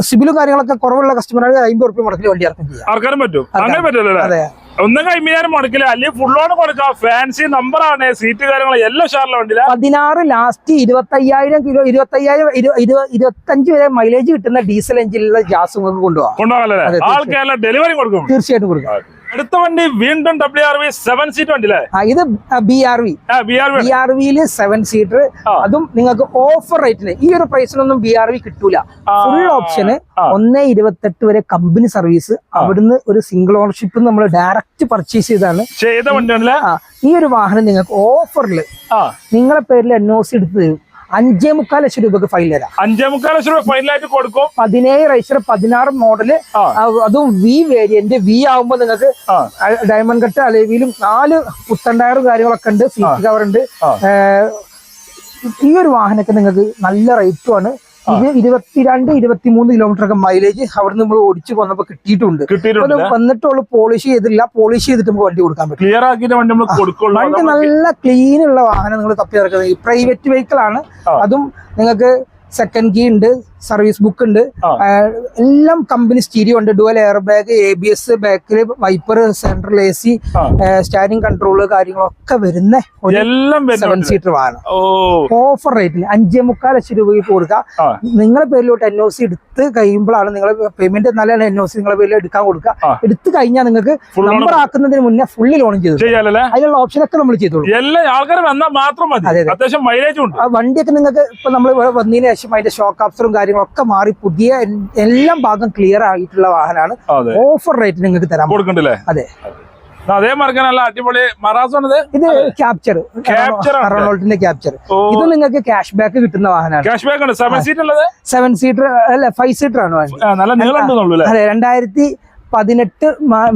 സിബിലും കാര്യങ്ങളൊക്കെ കുറവുള്ള കസ്റ്റമറാണ് അമ്പത് റുപ്യ മുടക്കിൽ വണ്ടി ഇറക്കും ചെയ്യാം. ആർക്കാരും പറ്റും. അങ്ങനെ പറ്റില്ല അതെ. ഒന്നും കൈമീനാനും മുടക്കില്ല. അല്ലെങ്കിൽ ഫുൾ ലോൺ കൊടുക്കാം. ഫാൻസി നമ്പറാണ് സീറ്റ് കാര്യങ്ങൾ എല്ലാം ഉഷാറില്ല വണ്ടിയില്ല പതിനാറ് ലാസ്റ്റ് ഇരുപത്തയ്യായിരം കിലോ ഇരുപത്തയ്യായിരം ഇരു- ഇരു- ഇരുപത്തഞ്ച് വരെ മൈലേജ് കിട്ടുന്ന ഡീസൽ എഞ്ചിനുള്ള ജാസ് കൊണ്ടുപോകാം. കൊണ്ടുപോകാം ആൾക്കെല്ലാം ഡെലിവറി കൊടുക്കും. തീർച്ചയായിട്ടും കൊടുക്കാം. അടുത്ത വണ്ടി വീണ്ടും W R V seven seat വണ്ടി അല്ലേ ഇത് B R V B R V B R വിയിൽ സെവൻ സീറ്റർ അതും നിങ്ങൾക്ക് ഓഫർ റേറ്റിന് ഈ ഒരു പ്രൈസിനൊന്നും ബി ആർ വി കിട്ടൂല. ഫുൾ ഓപ്ഷന്. ഒന്നേ ഇരുപത്തെട്ട് വരെ കമ്പനി സർവീസ് അവിടുന്ന് ഒരു സിംഗിൾ ഓണർഷിപ്പ് നമ്മൾ ഡയറക്റ്റ് പർച്ചേസ് ചെയ്താണ്. ചെയ്ത വണ്ടിയാണല്ലേ ഈ ഒരു വാഹനം നിങ്ങൾക്ക് ഓഫറിൽ നിങ്ങളെ പേരിൽ എൻ ഒ സി എടുത്ത് തരും. അഞ്ചേ മുക്കാൽ ലക്ഷം രൂപക്ക് ഫൈൻ തരാം. അഞ്ചേ മുക്കാൽ ലക്ഷം രൂപ ഫൈനലായിട്ട് കൊടുക്കും. പതിനേഴ് റൈസർ പതിനാറ് മോഡൽ അതും വി വേരിയന്റ് വി ആവുമ്പോൾ നിങ്ങൾക്ക് ഡയമണ്ട് കട്ട് അലേവിയിലും നാല് പുത്തൻ ടയറും കാര്യങ്ങളൊക്കെ ഉണ്ട് സീറ്റ് കവർ ഉണ്ട്. ഈ ഒരു വാഹനമൊക്കെ നിങ്ങൾക്ക് നല്ല റേറ്റുമാണ് ഇത് ഇരുപത്തിരണ്ട് ഇരുപത്തിമൂന്ന് കിലോമീറ്റർ ഒക്കെ മൈലേജ് അവിടുന്ന് നമ്മൾ ഓടിച്ചു വന്നപ്പോൾ കിട്ടിയിട്ടുണ്ട്. വന്നിട്ടുള്ളൂ പോളിഷ് ചെയ്തില്ല പോളിഷ് ചെയ്തിട്ട് നമുക്ക് വണ്ടി കൊടുക്കാൻ പറ്റും. ക്ലിയർ ആക്കിയിട്ട് വണ്ടി വണ്ടി നല്ല ക്ലീൻ ഉള്ള വാഹനം നിങ്ങൾ തപ്പി ഇറക്കുന്നത് പ്രൈവറ്റ് വെഹിക്കിൾ ആണ്. അതും നിങ്ങൾക്ക് സെക്കൻഡ് കീ ഉണ്ട്. സർവീസ് ബുക്ക് ഉണ്ട്. എല്ലാം കമ്പനി സ്റ്റീരിയോ ഉണ്ട്. Dual air bag A B S ബാക്കിൽ wiper central A C standing steering control കാര്യങ്ങളൊക്കെ വരുന്ന ഒരു സെവൻ സീറ്റർ വാഹനം. ഓഫർ റേറ്റിന് അഞ്ചേ മുക്കാൽ ലക്ഷം രൂപയ്ക്ക് കൊടുക്കുക. നിങ്ങളെ പേരിലോട്ട് എൻ ഒ സി എടുത്ത് കഴിയുമ്പോഴാണ് നിങ്ങളെ പേയ്മെന്റ് നല്ലതാണ് എൻ ഒ സി നിങ്ങളെ പേരിൽ എടുക്കാൻ കൊടുക്കുക. എടുത്തു കഴിഞ്ഞാൽ നിങ്ങൾക്ക് നമ്പർ ആക്കുന്നതിന് മുന്നേ ഫുള്ളി ലോൺ ചെയ്തു അതിനുള്ള ഓപ്ഷൻ ഒക്കെ നമ്മൾ ചെയ്തോളൂ. ആൾക്കാർ വന്നാൽ മാത്രം മതി. വണ്ടിയൊക്കെ നിങ്ങൾക്ക് ഇപ്പൊ നമ്മൾ വന്നതിന് ശേഷം അതിന്റെ ഷോക്ക് ആപ്സറും കാര്യങ്ങളൊക്കെ മാറി പുതിയ എല്ലാം ഭാഗം ക്ലിയർ ആയിട്ടുള്ള വാഹനമാണ്. ഓഫർ റേറ്റ് നിങ്ങൾക്ക് തരാൻ കൊടുക്കണ്ടല്ലേ? അതെ. അതേ. മറക്കാനല്ല നല്ല അടിപൊളി. മറാസോണത് ഇത് ക്യാപ്ചർ ക്യാപ്ചർ. റൊണോൾട്ടിന്റെ ക്യാപ്ചർ ഇത് നിങ്ങൾക്ക് ക്യാഷ് ബാക്ക് കിട്ടുന്ന വാഹനമാണ്. ക്യാഷ് ബാക്ക് ഉണ്ട് സെവൻ സീറ്റർ ഉള്ളത്? സെവൻ സീറ്റർ അല്ല ഫൈവ് സീറ്റർ ആണ് നല്ല നീളം അതെ രണ്ടായിരത്തി പതിനെട്ട്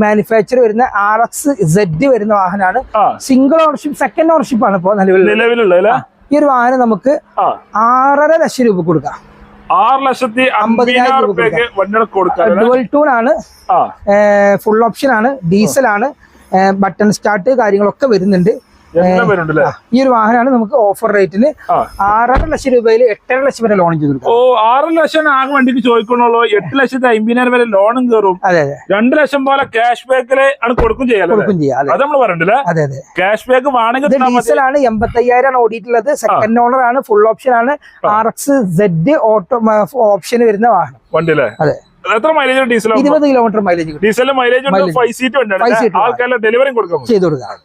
മാനുഫാക്ചർ വരുന്ന ആർ എക്സ് സെഡ് വരുന്ന വാഹനമാണ്. സിംഗിൾ ഓണർഷിപ്പ് സെക്കൻഡ് ഓണർഷിപ്പ് ആണ് ഇപ്പോൾ നിലവിൽ നിലവിലുള്ള അല്ലേ? ഈ ഒരു വാഹനം നമുക്ക് ആറര ലക്ഷം രൂപ കൊടുക്കാം. ആറ് ലക്ഷത്തി അമ്പതിനായിരം അമ്പതിനായിരം രൂപ രൂപയ്ക്ക് വണ്ടിയുടെ കൊടുക്കാം അല്ലേ? ഡുവൽ ടൂൺ ആണ്. ഫുൾ ഓപ്ഷൻ ആണ്. ഡീസൽ ആണ്. ബട്ടൺ സ്റ്റാർട്ട് കാര്യങ്ങളൊക്കെ വരുന്നുണ്ട്. ഈ ഒരു വാഹനമാണ് നമുക്ക് ഓഫർ റേറ്റിന് ആ. ആറര ലക്ഷം രൂപയിൽ എട്ടര ലക്ഷം വരെ ലോൺ ചെയ്തു കൊടുക്കാം. ഓ ആറ് ലക്ഷം ആ വണ്ടിക്ക് ചോദിക്കണുള്ളൂ എട്ട് ലക്ഷത്തി അമ്പതിനായിരം വരെ ലോണും കയറും അതെ അതെ. രണ്ട് ലക്ഷം പോലെ ക്യാഷ് ബാക്കിൽ ആണ് കൊടുക്കും ചെയ്യാലോ കൊടുക്കും ചെയ്യാം അതെ. നമ്മൾ പറയണ്ടല്ലേ? അതെ അതെ. ക്യാഷ് ബാക്ക് വാണെങ്കിൽ ആണ് എൺപത്തയ്യായിരം ആണ് ഓടിയിട്ടുള്ളത്. സെക്കൻഡ് ഓണർ ആണ് ഫുൾ ഓപ്ഷൻ ആണ്. R X Z auto option വരുന്ന വാഹനം. വണ്ടി അതെ. എത്ര മൈലേജ് ഡീസൽ ഇരുപത് കിലോമീറ്റർ മൈലേജ് ഡീസൽ ഡീസലിന് mileage. Five seat seat delivery കൊടുക്കാം ചെയ്തു കൊടുക്കാം.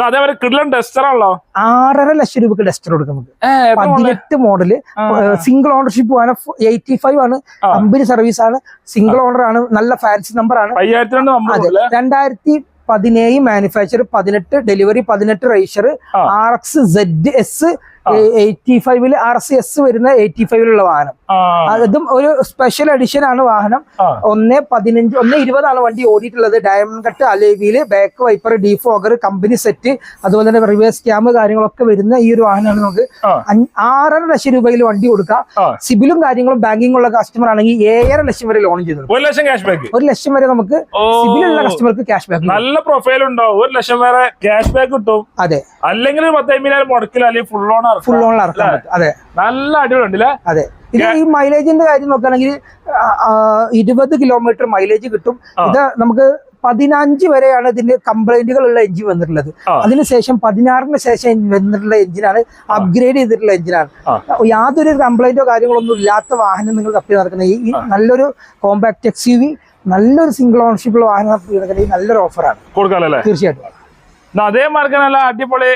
അതേപോലെ കിഡ്ലൻ ഡസ്റ്റർ ആണല്ലോ? ആറര ലക്ഷം രൂപക്ക് ഡസ്റ്റർ കൊടുക്കാം നമുക്ക്. പതിനെട്ട് മോഡൽ. സിംഗിൾ ഓണർഷിപ്പ് ആണ്. എയ്റ്റി ഫൈവ് ആണ്. കമ്പനി സർവീസ് ആണ്. സിംഗിൾ ഓണർ ആണ്. നല്ല ഫാൻസി നമ്പർ ആണ്. രണ്ടായിരത്തി പതിനേഴ് മാനുഫാക്ചർ പതിനെട്ട് ഡെലിവറി പതിനെട്ട് റേഷർ. R X Z S eighty ഫൈവിൽ ആർ സി എസ് വരുന്ന എയ്റ്റി ഫൈവിലുള്ള വാഹനം. അതും ഒരു സ്പെഷ്യൽ എഡിഷൻ ആണ് വാഹനം. ഒന്ന് പതിനഞ്ച് ഒന്ന് ഇരുപതാണ് വണ്ടി ഓടിയിട്ടുള്ളത്. Diamond cut അലേവിയിൽ back wiper defogger company set അതുപോലെ തന്നെ റിവേഴ്സ് ക്യാമ്പ് കാര്യങ്ങളൊക്കെ വരുന്ന ഈ ഒരു വാഹനമാണ് നമുക്ക് ആറര ലക്ഷം രൂപയിൽ വണ്ടി കൊടുക്കാം. സിബിലും കാര്യങ്ങളും ബാങ്കിങ് ഉള്ള കസ്റ്റമർ ആണെങ്കിൽ ഏഴര ലക്ഷം വരെ ലോൺ ചെയ്തു ഒരു ലക്ഷം ക്യാഷ് ബാക്ക് ഒരു ലക്ഷം വരെ നമുക്ക് സിബിലുള്ള കസ്റ്റമർക്ക് ക്യാഷ് ബാക്ക് നല്ല പ്രൊഫൈൽ ഉണ്ടാവും. ഒരു ലക്ഷം വരെ ക്യാഷ് ബാക്ക് കിട്ടും. അതെ. അല്ലെങ്കിൽ ഒരു പത്ത് മുടക്കില്ല. അല്ലെങ്കിൽ ഫുൾ ഓൺ ഫുൾ ഓണിൽ ഇറക്കാൻ പറ്റും. അതെ. നല്ല അടിപൊളി അതെ. ഇത് ഈ മൈലേജിന്റെ കാര്യം നോക്കുകയാണെങ്കിൽ ഇരുപത് കിലോമീറ്റർ മൈലേജ് കിട്ടും. ഇത് നമുക്ക് പതിനഞ്ച് വരെയാണ് ഇതിന് കംപ്ലൈന്റുകൾ ഉള്ള എഞ്ചിൻ വന്നിട്ടുള്ളത്. അതിനുശേഷം പതിനാറിന് ശേഷം വന്നിട്ടുള്ള എഞ്ചിനാണ് അപ്ഗ്രേഡ് ചെയ്തിട്ടുള്ള എഞ്ചിനാണ് യാതൊരു കംപ്ലൈന്റോ കാര്യങ്ങളോ ഒന്നും ഇല്ലാത്ത വാഹനം നിങ്ങൾ തപ്പി നടക്കുന്ന ഈ നല്ലൊരു കോമ്പാക്ട് എക്സ് യു വി നല്ലൊരു സിംഗിൾ ഓണർഷിപ്പുള്ള വാഹനം തപ്പി നടക്കുന്ന ഈ നല്ലൊരു ഓഫറാണ് തീർച്ചയായിട്ടും. അതേ മാർഗം നല്ല അടിപൊളി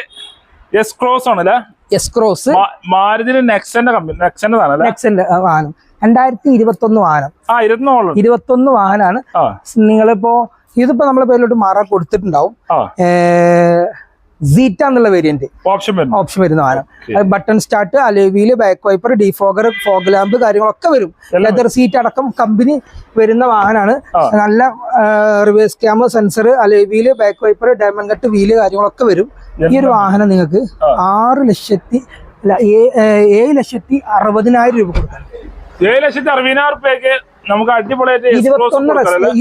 എസ് ക്രോസ് ആണല്ലേ? എസ് ക്രോസ് മാരുതിന് നെക്സന്റെ കമ്പനി നെക്സന്റെ ആണല്ലേ നെക്സന്റെ വാഹനം. രണ്ടായിരത്തി ഇരുപത്തൊന്ന് വാഹനം. ഇരുപത്തൊന്ന് വാഹനാണ്. നിങ്ങളിപ്പോ ഇതിപ്പോ നമ്മളെ പേരിലോട്ട് മാറാൻ കൊടുത്തിട്ടുണ്ടാവും. സീറ്റ എന്നുള്ള വേരിയന്റ് ഓപ്ഷൻ ഓപ്ഷൻ വരുന്ന വാഹനം button start അലേവിയിൽ back wiper defogger fog lamp കാര്യങ്ങളൊക്കെ വരും. ലെതർ സീറ്റ് അടക്കം കമ്പനി വരുന്ന വാഹനമാണ്. നല്ല reverse camera sensor അലേവിയിൽ back wiper diamond cut wheel കാര്യങ്ങളൊക്കെ വരും. ഈ ഒരു വാഹനം നിങ്ങൾക്ക്. ആറ് ലക്ഷത്തി അല്ല ഏഴ് ലക്ഷത്തി അറുപതിനായിരം രൂപ കൊടുക്കാം. ഏഴ് ലക്ഷത്തി അറുപതിനായിരം റുപ്യക്ക് നമുക്ക് അടിപൊളിയായിട്ട്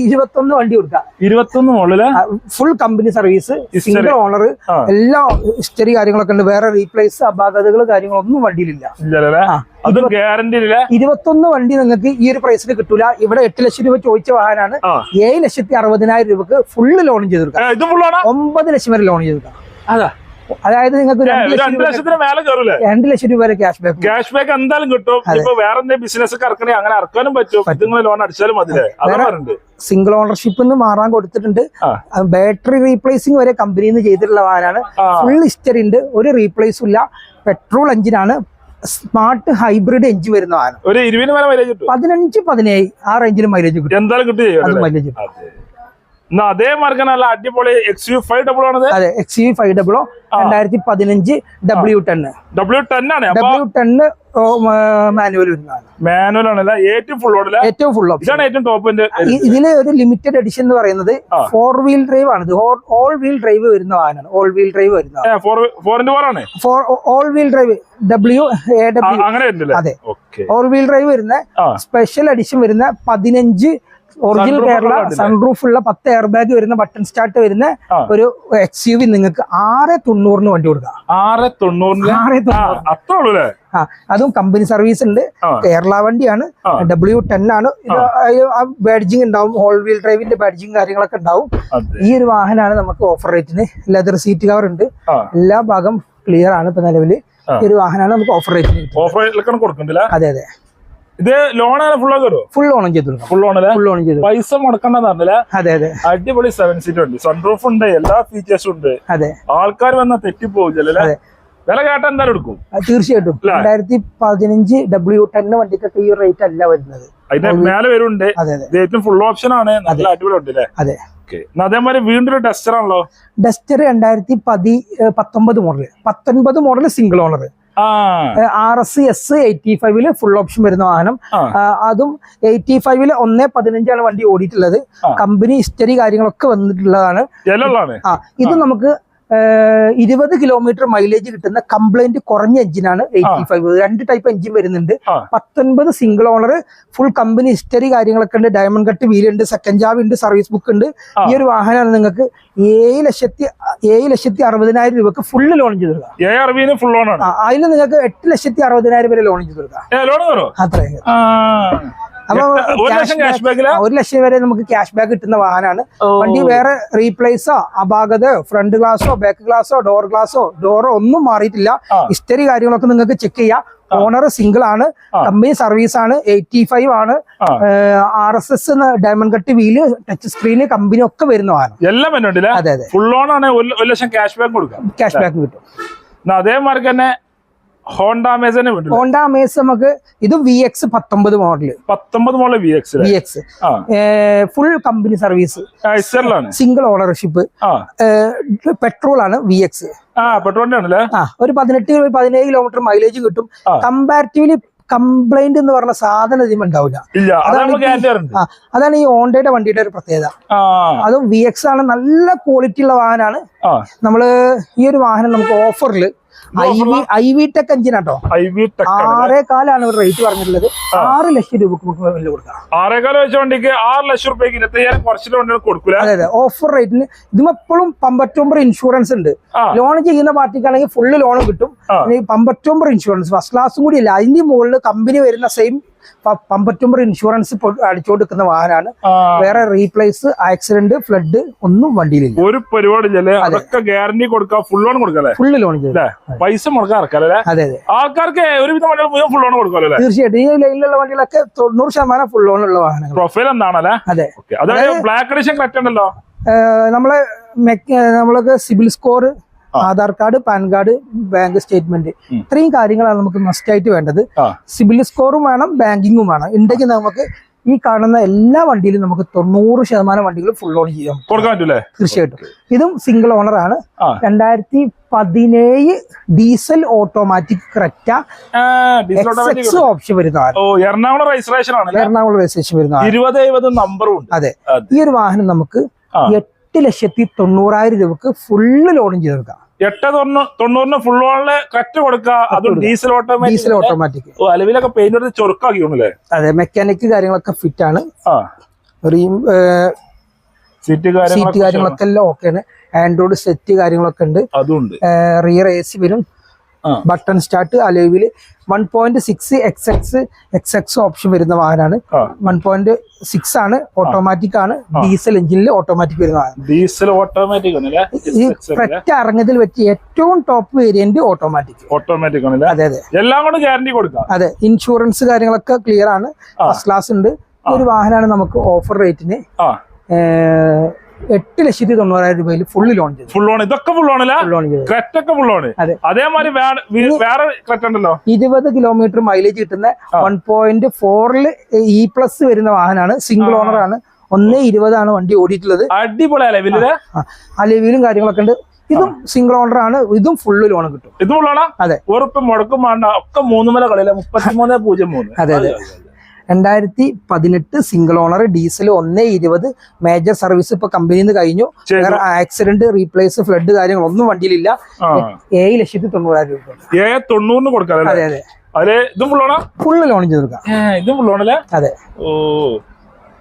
ഇരുപത്തൊന്ന് വണ്ടി കൊടുക്കാം. ഇരുപത്തൊന്ന് മുകളിൽ full company service single owner എല്ലാ ഹിസ്റ്ററി കാര്യങ്ങളൊക്കെ ഉണ്ട്. വേറെ റീപ്ലേസ് അപാകതകൾ കാര്യങ്ങളൊന്നും വണ്ടിയിലില്ല. ഇരുപത്തൊന്ന് വണ്ടി നിങ്ങൾക്ക് ഈ ഒരു പ്രൈസിൽ കിട്ടൂല. ഇവിടെ എട്ട് ലക്ഷം രൂപ ചോദിച്ച വാഹനമാണ്. ഏഴ് ലക്ഷത്തി അറുപതിനായിരം രൂപക്ക് ഫുള്ള് ലോൺ ചെയ്ത് കൊടുക്കാം. ഏ, ഇത് ഫുള്ളാണ് ഒമ്പത് ലക്ഷം വരെ ലോൺ ചെയ്ത് കൊടുക്കാം. അതാ. അതായത് നിങ്ങൾക്ക് രണ്ട് ലക്ഷം രൂപ ലക്ഷത്തിന് മേലെ കയറൂലേ? രണ്ട് ലക്ഷം രൂപ വരെ ക്യാഷ് ബാക്ക് ക്യാഷ് ബാക്ക് എന്തായാലും കിട്ടും. ഇപ്പൊ വേറെ എന്തെങ്കിലും ബിസിനസ് അങ്ങനെ ഇറക്കാനും പറ്റും. നിങ്ങൾ ലോൺ അടിച്ചാലും മതിലേ അതാ. പറഞ്ഞിട്ടുണ്ട് സിംഗിൾ ഓണർഷിപ്പ് മാറാൻ കൊടുത്തിട്ടുണ്ട്. ബാറ്ററി റീപ്ലേസിംഗ് വരെ കമ്പനിയിൽ നിന്ന് ചെയ്തിട്ടുള്ള വാഹനമാണ് ഫുൾ ഹിസ്റ്ററി ഉണ്ട്. ഒരു റീപ്ലേസും ഇല്ല. പെട്രോൾ എഞ്ചിനാണ് സ്മാർട്ട് ഹൈബ്രിഡ് എഞ്ചിൻ വരുന്ന വാഹനം. ഒരു പതിനഞ്ച് പതിനേഴ് ആ റേഞ്ചിൽ മൈലേജ് കിട്ടും. എന്തായാലും കിട്ടും അത് മൈലേജ് കിട്ടും. അതെ. എന്നാ അതേ മാർഗം നല്ല അടിപൊളി എക്സ് യു ഫൈവ് ഡബിൾ ആണ് അതെ എക്സ് യു ഫൈവ് ഡബിളോ രണ്ടായിരത്തി പതിനഞ്ച് ഡബ്ല്യു ടെൻ ഡബ്ല്യു ടെൻ ആണ്. ഡബ്ല്യു ടെന്ന് മാനുവൽ മാനുവൽ ഏറ്റവും ഫുൾ ഏറ്റവും ഫുൾ ഓപ്ഷൻ ഇതാണ് ഏറ്റവും ടോപ്പിന്റെ ഇതിലെ ഒരു ലിമിറ്റഡ് എഡിഷൻ എന്ന് പറയുന്നത് ഫോർ വീൽ ഡ്രൈവ് ആണ്. ഓൾ വീൽ ഡ്രൈവ് വരുന്ന വാഹനമാണ്. ഓൾ വീൽ ഡ്രൈവ് വരുന്ന ഫോർ ആണ്. All wheel drive W A W അങ്ങനെ അതെ. ഓൾ വീൽ ഡ്രൈവ് വരുന്ന സ്പെഷ്യൽ എഡിഷൻ വരുന്ന പതിനഞ്ച് ഒറിജിനൽ കേരള? സൺറൂഫ് ഉള്ള പത്ത് എയർ ബാഗ് വരുന്ന ബട്ടൺ സ്റ്റാർട്ട് വരുന്ന ഒരു എക്സ് യു വി നിങ്ങൾക്ക് ആറ് തൊണ്ണൂറിന് വണ്ടി കൊടുക്കാം. ആറ് തൊണ്ണൂറിന്? ആറ് തൊണ്ണൂറ്. അല്ലേ? ആ അതും കമ്പനി സർവീസ് ഉണ്ട്. കേരള വണ്ടിയാണ്. ഡബ്ല്യു ടെൻ ആണ്. ബാഡ്ജിങ് ഉണ്ടാവും. ഹോൾ വീൽ ഡ്രൈവിന്റെ ബാഡ്ജിങ് കാര്യങ്ങളൊക്കെ ഉണ്ടാവും. ഈ ഒരു വാഹനമാണ് നമുക്ക് ഓഫർ റേറ്റിന് ലെതർ സീറ്റ് കവർ ഉണ്ട്. എല്ലാ ഭാഗം ക്ലിയർ ആണ് ഇപ്പൊ നിലവിൽ. ഈ ഒരു വാഹനമാണ് നമുക്ക് ഓഫർ റേറ്റിന് ഓഫർ കൊടുക്കണ്ടില്ല അതെ അതെ. ഇത് ലോൺ ഫുൾ ആക്കോ ഫുൾ ഓണം ചെയ്ത് ഫുൾ ഓണല്ലേ ഫുൾ ചെയ്ത് പൈസ മുടക്കണ്ടെന്ന് പറഞ്ഞില്ല? അതെ അതെ. അടിപൊളി സെവൻ സീറ്റ് ഉണ്ട്. സൺറൂഫ് ഉണ്ട് എല്ലാ ഫീച്ചേഴ്സും ഉണ്ട്. അതെ. ആൾക്കാർ വന്നാൽ തെറ്റിപ്പോകില്ലല്ലേ അതെ. വില കേട്ട എന്തായാലും എടുക്കും. തീർച്ചയായിട്ടും? രണ്ടായിരത്തി പതിനഞ്ച് ഡബ്ല്യു ടെൻ വണ്ടിക്കൊക്കെ ഈ റേറ്റ് അല്ല വരുന്നത്. അതിന്റെ മേലെ വരുന്നുണ്ട്. ഏറ്റവും ഫുൾ ഓപ്ഷൻ ആണ്. നല്ല അടിപൊളി ഉണ്ട് അല്ലേ? അതെ. അതേമാതിരി വീണ്ടും ഒരു ടെസ്റ്റർ ആണല്ലോ. ഡസ്റ്റർ രണ്ടായിരത്തി പതി പത്തൊമ്പത് മോഡൽ പത്തൊൻപത് model single owner R S S eighty ഫൈവിൽ ഫുൾ ഓപ്ഷൻ വരുന്ന വാഹനം. അതും എയ്റ്റി ഫൈവിൽ ഒന്നേ പതിനഞ്ചാണ് വണ്ടി ഓടിയിട്ടുള്ളത്. കമ്പനി ഹിസ്റ്ററി കാര്യങ്ങളൊക്കെ വന്നിട്ടുള്ളതാണ്. ആ ഇത് നമുക്ക് ഇരുപത് കിലോമീറ്റർ മൈലേജ് കിട്ടുന്ന കംപ്ലൈന്റ് കുറഞ്ഞ എഞ്ചിനാണ് എയ്റ്റി ഫൈവ് രണ്ട് ടൈപ്പ് എഞ്ചിൻ വരുന്നുണ്ട്. പത്തൊൻപത് single owner full company history കാര്യങ്ങളൊക്കെ ഉണ്ട്. ഡയമണ്ട് കട്ട് ഉണ്ട് സെക്കൻഡ് ജാബ് ഉണ്ട് സർവീസ് ബുക്ക് ഉണ്ട്. ഈ ഒരു വാഹനമാണ് നിങ്ങൾക്ക് ഏഴ് ലക്ഷത്തി ഏഴ് ലക്ഷത്തി അറുപതിനായിരം രൂപക്ക് ഫുള്ള് ലോൺ ചെയ്ത് ഫുൾ അതിൽ നിങ്ങൾക്ക് എട്ട് ലക്ഷത്തി അറുപതിനായിരം വരെ ലോൺ ചെയ്ത് കൊടുക്കാം ഏ ഒരു ലക്ഷം ക്യാഷ് ഒരു ലക്ഷം വരെ നമുക്ക് ക്യാഷ് ബാക്ക് കിട്ടുന്ന വാഹനമാണ്. വണ്ടി വേറെ റീപ്ലേസോ അപാകതയോ ഫ്രണ്ട് ഗ്ലാസോ ബാക്ക് ഗ്ലാസോ ഡോർ ഗ്ലാസോ ഡോറോ ഒന്നും മാറിയിട്ടില്ല. ഹിസ്റ്ററി കാര്യങ്ങളൊക്കെ നിങ്ങൾക്ക് ചെക്ക് ചെയ്യാം. ഓണർ സിംഗിൾ ആണ്. കമ്പനി സർവീസ് ആണ്. എയ്റ്റി ഫൈവ് ആണ്. R S S diamond cut wheel touch screen company ഒക്കെ വരുന്ന വാഹനം. എല്ലാം അതെ അതെ. ഫുൾ ഓൺ ആണ് ഒരു ലക്ഷം ക്യാഷ് ബാക്ക് കൊടുക്കാം. ക്യാഷ് ബാക്ക് കിട്ടും. അതേമാതിരി തന്നെ ഹോണ്ട വിട്ടില്ല ഹോണ്ട അമേസ് നമുക്ക് ഇത് വി എക്സ് പത്തൊമ്പത് മോഡൽ. പത്തൊമ്പത് model V X V X full company service single ownership petrol ആണ് വി എക്സ് പെട്രോളിന്റെ ആണല്ലേ ഒരു പതിനെട്ട് പതിനേഴ് കിലോമീറ്റർ മൈലേജ് കിട്ടും. കമ്പാരിറ്റീവ്ലി കംപ്ലൈന്റ് എന്ന് പറഞ്ഞ സാധനം ഇതിന് ഉണ്ടാവില്ല. അതാണ് ഈ- ഓണ്ടയുടെ വണ്ടിയുടെ ഒരു പ്രത്യേകത. അതും വി എക്സ് ആണ് നല്ല ക്വാളിറ്റി ഉള്ള വാഹനമാണ്. നമ്മൾ ഈ ഒരു വാഹനം നമുക്ക് ഓഫറിൽ I V I V tech എഞ്ചിനാട്ടോ ആറേ കാലാണ് റേറ്റ് പറഞ്ഞിട്ടുള്ളത്. ആറ് ലക്ഷം രൂപക്ക് നമുക്ക് കൊടുക്കാം. ആറേകാലം വെച്ച വണ്ടിക്ക് ആറ് ലക്ഷം റുപ്യക്ക് ഇരുപത്തയ്യായിരം കുറച്ചിട്ട് കൊടുക്കില്ല കൊടുക്കൂല? അതെ അതെ. ഓഫർ റേറ്റിന് ഇതും എപ്പോഴും പമ്പറ്റൊമ്പർ ഇൻഷുറൻസ് ഉണ്ട്. ലോൺ ചെയ്യുന്ന പാർട്ടിക്കാണെങ്കിൽ ഫുള്ള് ലോൺ കിട്ടും. പമ്പറ്റൊമ്പർ ഇൻഷുറൻസ് ഫസ്റ്റ് ക്ലാസ് കൂടി ഇല്ല. അതിന്റെ മുകളിൽ കമ്പനി വരുന്ന സെയിം പമ്പറ്റൊമ്പർ ഇൻഷുറൻസ് അടിച്ചുകൊടുക്കുന്ന വാഹനമാണ് വേറെ റീപ്ലേസ് ആക്സിഡന്റ് ഫ്ലഡ് ഒന്നും വണ്ടിയിലില്ല. ഒരു പരിപാടി അതൊക്കെ ഗ്യാരണ്ടി കൊടുക്കാം ഫുൾ ലോൺ കൊടുക്കല്ലേ ഫുൾ ലോൺ പൈസ അതെ അതെ. ആൾക്കാർക്ക് ഒരുവിധം വണ്ടികൾ ഫുൾ ലോൺ കൊടുക്കല്ലേ തീർച്ചയായിട്ടും. ഈ ലൈനിലുള്ള വണ്ടികളൊക്കെ തൊണ്ണൂറ് ശതമാനം ഫുൾ ലോൺ ഉള്ള വാഹനങ്ങൾ പ്രൊഫൈൽ എന്താണല്ലേ? അതെ. അതായത് ബ്ലാക്ക് അഡീഷൻ കറക്റ്റ് ഉണ്ടല്ലോ. നമ്മളെ നമ്മൾക്ക് നമ്മളൊക്കെ CIBIL score Aadhaar card PAN card bank statement. ഇത്രയും കാര്യങ്ങളാണ് നമുക്ക് മസ്റ്റ് ആയിട്ട് വേണ്ടത്. സിബിൽ സ്കോറും വേണം ബാങ്കിങ്ങും വേണം. ഉണ്ടെങ്കിൽ നമുക്ക് ഈ കാണുന്ന എല്ലാ വണ്ടിയിലും നമുക്ക് തൊണ്ണൂറ് ശതമാനം വണ്ടികൾ ഫുൾ ഓൺ ചെയ്യാം. തീർച്ചയായിട്ടും. ഇതും സിംഗിൾ ഓണർ ആണ്. രണ്ടായിരത്തി പതിനേഴ് diesel automatic Creta X option വരുന്ന എറണാകുളം രജിസ്ട്രേഷൻ ആണ് എറണാകുളം രജിസ്ട്രേഷൻ വരുന്ന ഇരുപത് നമ്പറും അതെ. ഈ ഒരു വാഹനം നമുക്ക് ആ. എട്ട് ലക്ഷത്തി തൊണ്ണൂറായിരം രൂപക്ക് ഫുള്ള് ലോണും ചെയ്ത് കൊടുക്കാം എട്ട് തൊണ്ണൂ- തൊണ്ണൂറിന് ഫുൾ ഓണിൽ കറ്റ് കൊടുക്കുക അതും ഡീസൽ ഡീസൽ ഓട്ടോമാറ്റിക് അലവിലൊക്കെ പെയിന്റ് എടുത്ത് ചൊറുക്കാക്കി തോന്നുന്നില്ലേ? അതെ മെക്കാനിക് കാര്യങ്ങളൊക്കെ ഫിറ്റ് ആണ്. സീറ്റ് കാര്യങ്ങളൊക്കെ ഓക്കെ എല്ലാം ഓക്കെയാണ് ആൻഡ്രോയിഡ് സെറ്റ് കാര്യങ്ങളൊക്കെ ഉണ്ട്. അതുണ്ട് റിയർ എ സി വരും. Button start അലോവിൽ one point six X X X X option വരുന്ന വാഹനമാണ്. വൺ പോയിന്റ് സിക്സ് ആണ് ഓട്ടോമാറ്റിക് ആണ്. ഡീസൽ എഞ്ചിനിൽ ഓട്ടോമാറ്റിക് വരുന്ന വാഹനം. ഡീസൽ ഓട്ടോമാറ്റിക് ഈ ഇറങ്ങതിൽ വെച്ച് ഏറ്റവും ടോപ്പ് വേരിയന്റ് ഓട്ടോമാറ്റിക് ഓട്ടോമാറ്റിക് ആണ് അതെ അതെ. എല്ലാം കൂടെ ഗ്യാരണ്ടി കൊടുക്കാം. അതെ ഇൻഷുറൻസ് കാര്യങ്ങളൊക്കെ ക്ലിയർ ആണ്. ഫസ്റ്റ് ക്ലാസ് ഉണ്ട്. ഒരു വാഹനമാണ് നമുക്ക് ഓഫർ റേറ്റിന് എട്ട് ലക്ഷത്തി തൊണ്ണൂറായിരം രൂപയിൽ ഫുള്ള് ലോൺ ചെയ്തു. ഫുൾ ലോൺ ഇതൊക്കെ ഫുൾ ചെയ്തു. ക്രെറ്റ് ഒക്കെ ഫുൾ. അതേമാതിരി വേറെ ക്രെറ്റ് ഉണ്ടല്ലോ? ഇരുപത് കിലോമീറ്റർ മൈലേജ് കിട്ടുന്ന വൺ പോയിന്റ് ഫോറിൽ ഇ പ്ലസ് വരുന്ന വാഹനമാണ്. സിംഗിൾ ഓണർ ആണ്. ഒന്നേ ഇരുപതാണ് വണ്ടി ഓടിയിട്ടുള്ളത്. അടിപൊളി അലവിൽ അലവിലും കാര്യങ്ങളൊക്കെ ഉണ്ട്. ഇതും സിംഗിൾ ഓണർ ആണ്. ഇതും ഫുള്ള് ലോൺ കിട്ടും. ഇതും ഫുൾ ഓണാ അതെ. ഉറപ്പ് മുടക്കും വേണ്ട. ഒക്കെ മൂന്ന് മല കളിയില്ല? മുപ്പത്തിമൂന്ന് പൂജ്യം മൂന്ന്. അതെ അതെ. രണ്ടായിരത്തി പതിനെട്ട് സിംഗിൾ ഓണർ ഡീസൽ ഒന്ന് ഇരുപത് മേജർ സർവീസ് ഇപ്പൊ കമ്പനിയിൽ നിന്ന് കഴിഞ്ഞു. ആക്സിഡന്റ് റീപ്ലേസ് ഫ്ലഡ് കാര്യങ്ങളൊന്നും വണ്ടിയിലില്ല. ഏഴ് ലക്ഷത്തി തൊണ്ണൂറായിരം രൂപ ഏ തൊണ്ണൂറിന് കൊടുക്കാം അതെ അതെ. ഇതും ഫുള്ള് ലോൺ ചെയ്ത് കൊടുക്കാം. ഇതും അതെ. ഓ.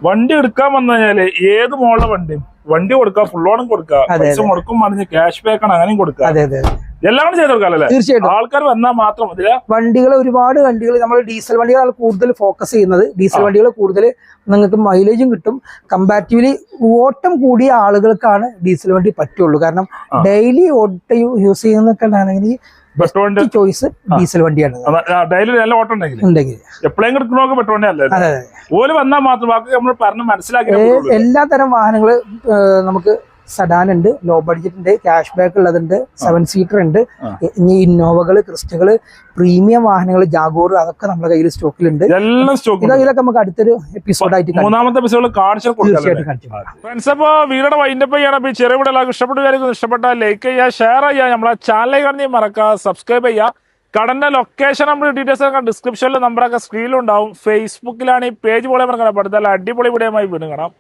വണ്ടി എടുക്കാൻ വന്നു കഴിഞ്ഞാൽ ഏത് മോളിലെ വണ്ടിയും? വണ്ടി കൊടുക്കാം ഫുൾ കൊടുക്കാം. പൈസ മുടക്കും പറഞ്ഞ് ക്യാഷ് ബാക്ക് ആണ് അങ്ങനെയും കൊടുക്കാം. അതെ അതെ അതെ. എല്ലാം ചെയ്ത് കൊടുക്കാം അല്ലേ? തീർച്ചയായിട്ടും. ആൾക്കാർ വന്നാൽ മാത്രം മതി വണ്ടികൾ ഒരുപാട് വണ്ടികൾ നമ്മൾ ഡീസൽ വണ്ടികളാണ് കൂടുതൽ ഫോക്കസ് ചെയ്യുന്നത്. ഡീസൽ വണ്ടികൾ കൂടുതൽ നിങ്ങൾക്ക് മൈലേജും കിട്ടും. കമ്പാരിറ്റീവ്ലി ഓട്ടം കൂടിയ ആളുകൾക്കാണ് ഡീസൽ വണ്ടി പറ്റുള്ളൂ. കാരണം ഡെയിലി ഓട്ടം യൂസ് ചെയ്യുന്നൊക്കെ ആണെങ്കിൽ പെട്രോളിന്റെ ചോയ്സ് ഡീസൽ വണ്ടിയാണ്. ഡെയിലി നല്ല ഓട്ടം ഉണ്ടെങ്കിൽ. ഉണ്ടെങ്കിൽ. എപ്പോഴെങ്കിലും എടുക്കണമൊക്കെ പെട്രോളിന്റെ അല്ലേ? അതെ അതെ. ഓൽ വന്നാൽ മാത്രം ബാക്കി നമ്മൾ പറഞ്ഞ് മനസ്സിലാക്കി ഏ- എല്ലാ തരം വാഹനങ്ങൾ നമുക്ക് സഡാൻ ഉണ്ട് ലോ ബഡ്ജറ്റ് ഉണ്ട് ക്യാഷ് ബാക്ക് ഉള്ളതുണ്ട് സെവൻ സീറ്റർ ഉണ്ട്. ഇനി ഇന്നോവകൾ ക്രിസ്റ്റകൾ പ്രീമിയം വാഹനങ്ങൾ ജാഗോർ അതൊക്കെ നമ്മുടെ കയ്യിൽ സ്റ്റോക്കിലുണ്ട്. ഇതൊക്കെ നമുക്ക് അടുത്തൊരു എപ്പിസോഡായിട്ട്. മൂന്നാമത്തെ എപ്പിസോഡ് ഫ്രണ്ട്സ് അപ്പൊ വീഡിയോ വൈൻഡപ്പ് ചെയ്യണം അപ്പൊ ചെറിയ എല്ലാവർക്കും ഇഷ്ടപ്പെട്ട കാര്യങ്ങൾ ഇഷ്ടപ്പെട്ടാൽ ലൈക്ക് ചെയ്യുക ഷെയർ ചെയ്യുക. നമ്മളെ ചാനൽ കാണി മറക്കുക സബ്സ്ക്രൈബ് ചെയ്യുക. കടന്റെ ലൊക്കേഷൻ നമ്മൾ ഡീറ്റെയിൽസ് ഒക്കെ ഡിസ്ക്രിപ്ഷനിൽ നമ്പറൊക്കെ സ്ക്രീനിലുണ്ടാവും ഫേസ്ബുക്കിലാണ് ഈ പേജ് പോലെ മറക്കണം അടിപൊളി വീഡിയോ ആയി വീണ്ടും കാണാം.